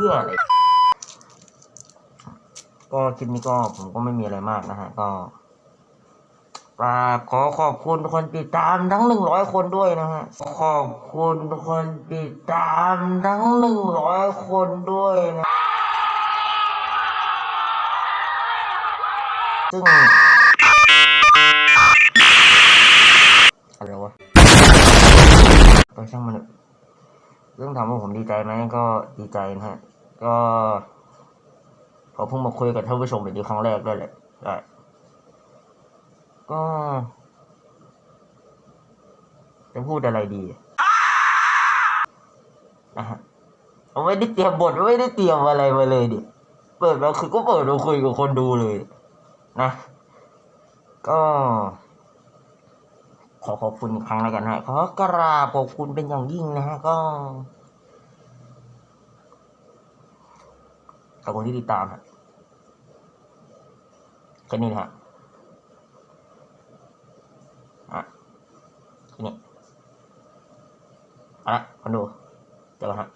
พื่ออะไรก็คลิปนี้ก็ผมก็ไม่มีอะไรมากนะฮะ ก็กราบขอขอบคุณคนติดตามทั้งหนึ่งร้อยคนด้วยนะฮะ ขอบคุณคนติดตามทั้งหนึ่งร้อยคนด้วยนะ ซึ่งอะไรวะก็ช่างมันเถอะ เรื่องถามว่าผมดีใจไหมก็ดีใจนะฮะ ก็ผมเพิ่งมาคุยกับท่านผู้ชมเป็นครั้งแรกด้วยแหละได้ก็จะพูดอะไรดีนะฮะผมไม่ได้เตรียมบทไม่ได้เตรียมอะไรมาเลยดิเปิดมาคือก็เปิดมาคุยกับคนดูเลย นะ ก็ ขอขอบคุณอีกครั้งแล้วกันฮะขอกราบขอบคุณเป็นอย่างยิ่งนะฮะก็ขอบคุณที่ติดตามฮะแค่นี้นะฮะอะแค่นี้อาละคนดูเจอกันฮะ